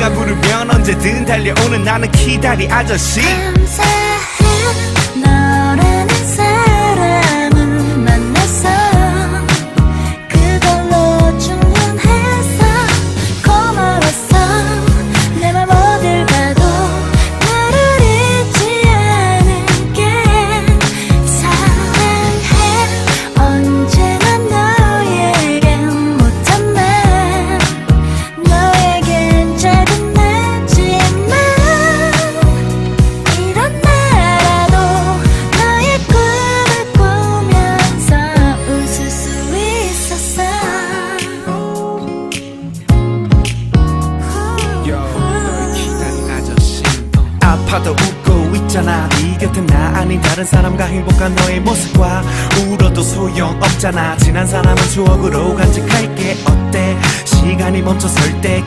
네가 부르면 언제든 달려오는 나는 기다리 아저씨 아파도 웃고 있잖아. 네 곁에 나 아닌 다른 사람과 행복한 너의 모습과 울어도 소용없잖아. 지난 사람은 추억으로 간직할게. 어때? 시간이 멈춰 설 때